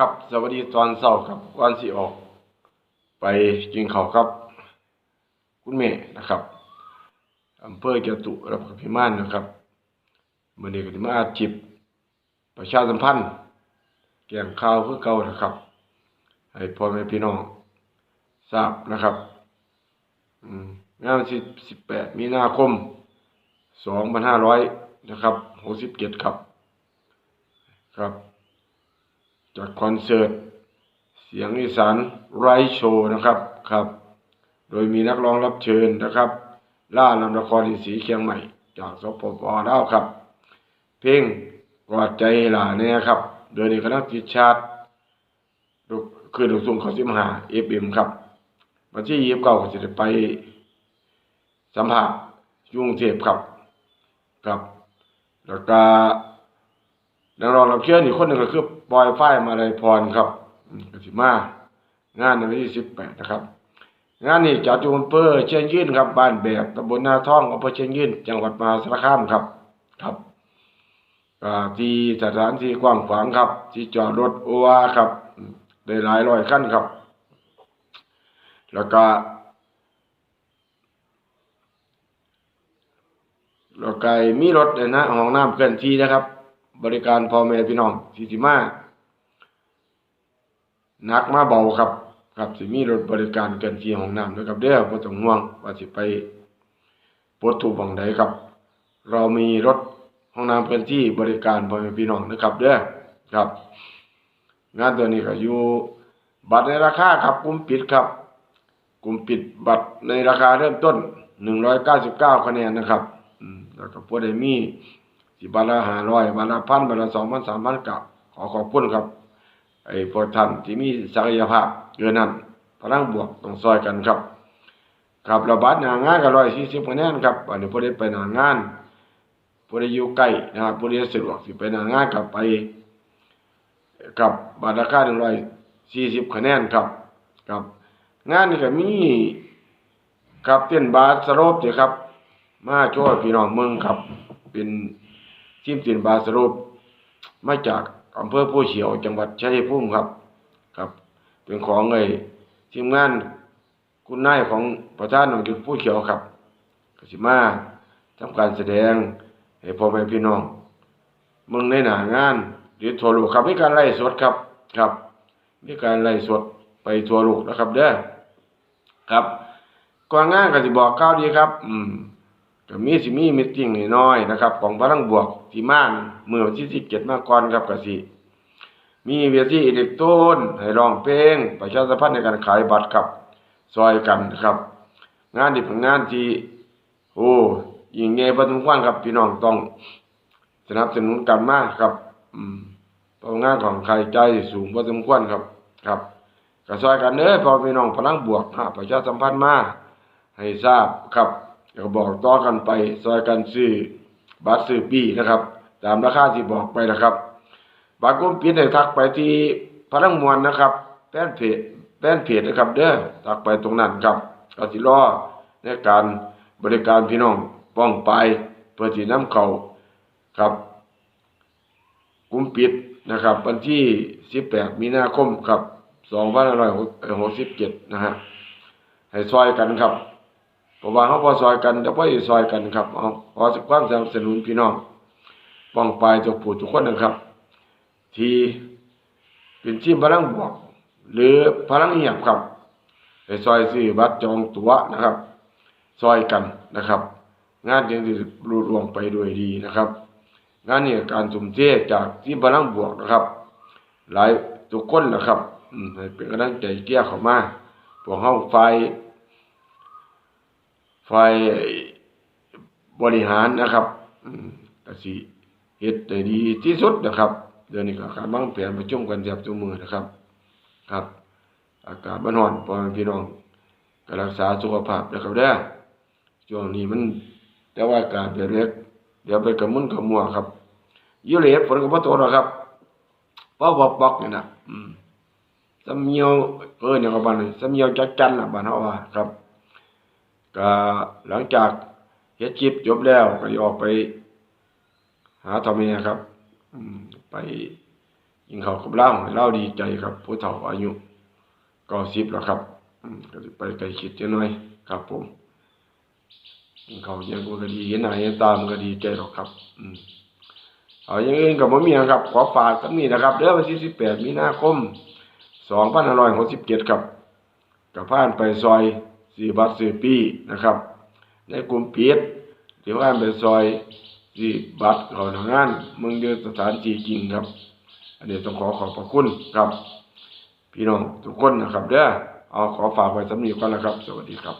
ครับสวัสดีตอนเช้าครับก่อนสิออก ไปกินข้าวครับ คุณแม่นะครับอำเภอเกียตุรับกับพิมานนะครับมื้อนี้ก็สิมาอาชีพประชาสัมพันธ์แก่งข่าวคือเก่านะครับ ให้พ่อแม่พี่น้องทราบนะครับงานวันที่18มีนาคม2500นห้าร้อยนะครับ67ครับ ครับ จากคอนเสิร์ต เสียงอีสานไรโชว์นะครับครับ โดยมีนักร้องรับเชิญนะครับ ล่านำละครอินทรีเชียงใหม่ จากสปปลาวครับ เพลงกอดใจหลาเนี่ยครับ โดยในคณะติชาติคือลูกทุ่งเขาสิมหาเอฟเอ็มครับวันที่ยี่สิบเก้าก็จะไปสัมภาษณ์อยุ่งเทพครับครับ แล้วก็ นักร้องรับเชิญอีกคนหนึ่งก็คือบอยฝ้ายมาลัยพรครับกสิมางานในวันที่สิบแปดนะครับ งานนี้จัดอยู่อำเภอเชียงยืนครับบ้านแบกตำบลนาท่องอำเภอเชียงยืนจังหวัดมหาสารคามครับครับที่สถานที่กว้างขวางครับ ที่จอดรถโอวาครับได้หลายร้อยคันครับ แล้วก็แล้วก็มีรถเนี่ยนะห้องน้ำเคลื่อนที่นะครับ บริการพ่อแม่พี่น้องที่สิมานักมาเบาครับ ครับสิมีรถบริการเคลื่อนที่ห้องน้ำนะครับเด้อบ่ต้องห่วงว่าสิไปปลดทุกบังใดครับ เรามีรถห้องน้ำเคลื่อนที่บริการพ่อแม่พี่น้องนะครับเด้อครับ งานตัวนี้ก็อยู่บัตรในราคาครับกลุ่มปิดครับกลุ่มปิดบัตรในราคาเริ่มต้น199คะแนนนะครับแล้วก็พวกได้มี สิบาทละ500บาละพันบาทละ2,000 3,000กับขอขอบคุณครับ ไอ้พวกท่านที่มีศักยภาพเกินนั้นพลังบวกต้องซอยกันครับ ครับระบาดหน้างานก็140คะแนนครับอันนี้พวกได้ไปหน้างานพวกได้อยู่ใกล้นะครับพวกได้สะดวกสิไปหน้างานกับไปกับบาราคา140คะแนนครับครับ งานนี้ก็มีครับเต้นบาสโรบเด้ครับ มาช่วยพี่น้องเมืองครับ เป็น ทีมเต้นบาสโรบมาจากอำเภอผู้เฉียวจังหวัดชัยภูมิครับครับ เป็นของไอ้ทีมงานคุณนายของประธานหน่วยจุดผู้เขียวครับกสิมาทำการแสดงให้พ่อแม่พี่น้องมืองในหน้างานหรือทั่วโลกครับมีการไล่สดครับครับมีการไล่สดไปทั่วโลกนะครับเด้อครับก่อนงานกสิบอกก้าวดีครับ อืม ก็มีสิมีมิตติ้งน้อยๆนะครับ ของพลังบวกที่ม่านเมื่อวันที่17มาก่อนครับกสิมีเวทีอิเล็กโทรนให้ร้องเพลง ประชาสัมพันธ์ในการขายบัตรครับซอยกันนะครับ งานนี้เป็นงานที่โอ้ยิ่งใหญ่พอสมควรครับพี่น้องต้องสนับสนุนกันมากครับ อืมเพราะงานของใครใจสูงพอสมควรครับครับก็ซอยกันเด้อพอพี่น้องพลังบวกหาประชาสัมพันธ์มาให้ทราบครับ ก็บอกต่อกันไปซอยกันซื้อบัตรซื้อปีนะครับ ตามราคาที่บอกไปนะครับ บางกลุ่มปิดให้ทักไปที่พลังมวลนะครับแป้นเพจแป้นเพจนะครับ เด้อทักไปตรงนั้นครับก็สิรอในการบริการพี่น้องป้องไปเพื่อที่นำเขาครับกลุ่มปิดนะครับวันที่ 18 มีนาคมครับ2567นะฮะให้ซอยกันครับ เพราะว่าเฮาบ่ซอยกันจะบ่ได้ซอยกันครับเอาขอความสนับสนุนพี่น้องป้องไปทุกผู้ทุกคนนะครับ ที่เป็นทีมพลังบวก หรือพลังเงียบครับไปซอยซื้อบัตรจองตั๋วนะครับ ซอยกันนะครับ งานจึงจะรุ่รวงไปด้วยดีนะครับงานนี้การสมเทจากทีมพลังบวกนะครับ หลายทุกคนนะครับเป็นกำลังใจเกี้ยเข้ามาพวกเฮาฝ่าย ฝ่ายบริหารนะครับกสิเฮ็ดได้ดีที่สุดนะครับ เดือนนี้ก็การวางแผนประชุมกันแทบทุกมือนะครับ ครับ อากาศมันร้อนพ่อแม่พี่น้องก็รักษาสุขภาพนะครับเด้อช่วงนี้มันแต่ว่าอากาศเดี๋ยวเล็กเดี๋ยวไปกระมุนกระมัวครับยู่เลยฝนก็บ่ตกหรอกครับปอกปอกๆนี่นะอืมสำเนียวเอิ้นหยังก็บ้านนี่สำเนียวจักจันน่ะบ้านเฮาว่าครับ ก็หลังจากเฮ็ดคลิปจบแล้วก็ออกไป หาทอมเมียครับไปยิงเขากับเล่าเล่าดีใจครับ ผู้เฒ่าอายุก็สิบแล้วครับก็ไปไกลคิดจังหน่อยครับ ผมยิงเขายังก็ดีเห็นหน้าเห็นตามก็ดีใจหรอกครับ อืมเอาอย่างอื่นกับบ่มีนะครับ ขอฝากสักนี้นะครับเดือนวันที่สิบแปดมีนาคมสองพันห้าร้อยหกสิบเจ็ดครับกับผ่านไปซอย สี่บัตรสี่ปีนะครับ ในกลุ่มปิดเดี๋ยวผ่านไปซอยสี่บัตรเขาทางานเมืองเดือสถานที่จริงครับ อันนี้ต้องขอขอบพระคุณครับ พี่น้องทุกคนนะครับเด้อเอาขอฝากไว้สำนีก่อนนะครับ สวัสดีครับ